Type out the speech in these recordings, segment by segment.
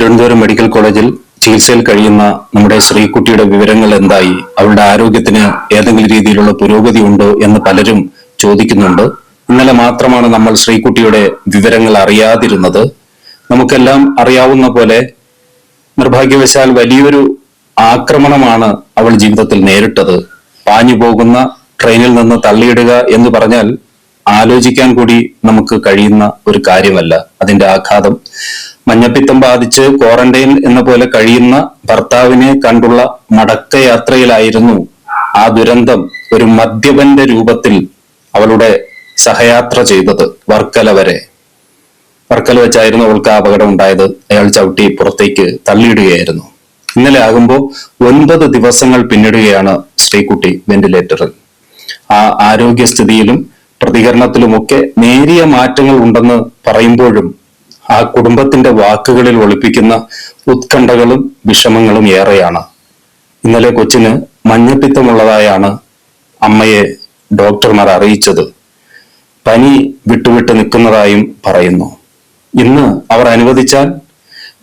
Thiruvananthapuram medical കോളേജിൽ ചികിത്സയിൽ കഴിയുന്ന നമ്മുടെ ശ്രീകുട്ടിയുടെ വിവരങ്ങൾ എന്തായി? അവളുടെ ആരോഗ്യത്തിന് ഏതെങ്കിലും രീതിയിലുള്ള പുരോഗതി ഉണ്ടോ എന്ന് പലരും ചോദിക്കുന്നുണ്ട്. ഇന്നലെ മാത്രമാണ് നമ്മൾ ശ്രീകുട്ടിയുടെ വിവരങ്ങൾ അറിയാതിരുന്നത്. നമുക്കെല്ലാം അറിയാവുന്ന പോലെ നിർഭാഗ്യവശാൽ വലിയൊരു ആക്രമണമാണ് അവൾ ജീവിതത്തിൽ നേരിട്ടത്. പാഞ്ഞു പോകുന്ന ട്രെയിനിൽ നിന്ന് തള്ളിയിടുക എന്ന് പറഞ്ഞാൽ ആലോചിക്കാൻ കൂടി നമുക്ക് കഴിയുന്ന ഒരു കാര്യമല്ല. അതിന്റെ ആഘാതം. മഞ്ഞപ്പിത്തം ബാധിച്ച് ക്വാറന്റൈൻ എന്ന പോലെ കഴിയുന്ന ഭർത്താവിനെ കണ്ടുള്ള മടക്കയാത്രയിലായിരുന്നു ആ ദുരന്തം ഒരു മദ്യപന്റെ രൂപത്തിൽ അവളുടെ സഹയാത്ര ചെയ്തത് വർക്കല വരെ. വർക്കല വെച്ചായിരുന്നു അവൾക്ക് അപകടം ഉണ്ടായത്. അയാൾ ചവിട്ടി പുറത്തേക്ക് തള്ളിയിടുകയായിരുന്നു. ഇന്നലെ ആകുമ്പോൾ ഒൻപത് ദിവസങ്ങൾ പിന്നിടുകയാണ് ശ്രീകുട്ടി വെന്റിലേറ്ററിൽ. ആ ആരോഗ്യസ്ഥിതിയിലും പ്രതികരണത്തിലുമൊക്കെ നേരിയ മാറ്റങ്ങൾ ഉണ്ടെന്ന് പറയുമ്പോഴും ആ കുടുംബത്തിന്റെ വാക്കുകളിൽ ഒളിപ്പിക്കുന്ന ഉത്കണ്ഠകളും വിഷമങ്ങളും ഏറെയാണ്. ഇന്നലെ കൊച്ചിന് മഞ്ഞപ്പിത്തമുള്ളതായാണ് അമ്മയെ ഡോക്ടർമാർ അറിയിച്ചത്. പനി വിട്ടുവിട്ട് നിൽക്കുന്നതായും പറയുന്നു. ഇന്ന് അവർ അനുവദിച്ചാൽ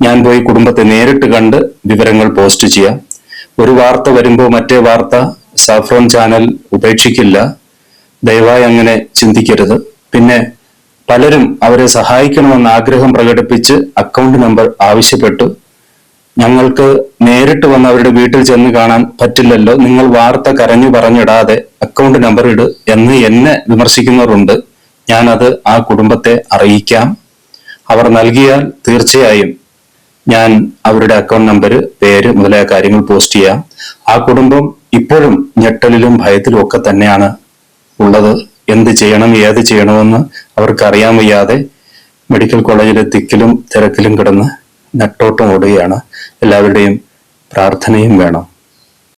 ഞാൻ പോയി കുടുംബത്തെ നേരിട്ട് കണ്ട് വിവരങ്ങൾ പോസ്റ്റ് ചെയ്യാം. ഒരു വാർത്ത വരുമ്പോൾ മറ്റേ വാർത്ത സാഫ്രോൺ ചാനൽ ഉപേക്ഷിക്കില്ല. ദയവായി അങ്ങനെ ചിന്തിക്കരുത്. പിന്നെ പലരും അവരെ സഹായിക്കണമെന്ന് ആഗ്രഹം പ്രകടിപ്പിച്ച് അക്കൗണ്ട് നമ്പർ ആവശ്യപ്പെട്ടു. ഞങ്ങൾക്ക് നേരിട്ട് വന്ന് അവരുടെ വീട്ടിൽ ചെന്ന് കാണാൻ പറ്റില്ലല്ലോ. നിങ്ങൾ വാർത്ത കരഞ്ഞു പറഞ്ഞിടാതെ അക്കൗണ്ട് നമ്പർ ഇട് എന്ന് എന്നെ വിമർശിക്കുന്നവരുണ്ട്. ഞാനത് ആ കുടുംബത്തെ അറിയിക്കാം. അവർ നൽകിയാൽ തീർച്ചയായും ഞാൻ അവരുടെ അക്കൗണ്ട് നമ്പർ പേര് മുതലായ കാര്യങ്ങൾ പോസ്റ്റ് ചെയ്യാം. ആ കുടുംബം ഇപ്പോഴും ഞെട്ടലിലും ഭയത്തിലും ഒക്കെ തന്നെയാണ് ഉള്ളത്. എന്ത് ചെയ്യണം ഏത് ചെയ്യണമെന്ന് അവർക്ക് അറിയാൻ വയ്യാതെ മെഡിക്കൽ കോളേജിലെ തിക്കിലും തിരക്കിലും കിടന്ന് നെട്ടോട്ടം ഓടുകയാണ്. എല്ലാവരുടെയും പ്രാർത്ഥനയും വേണം.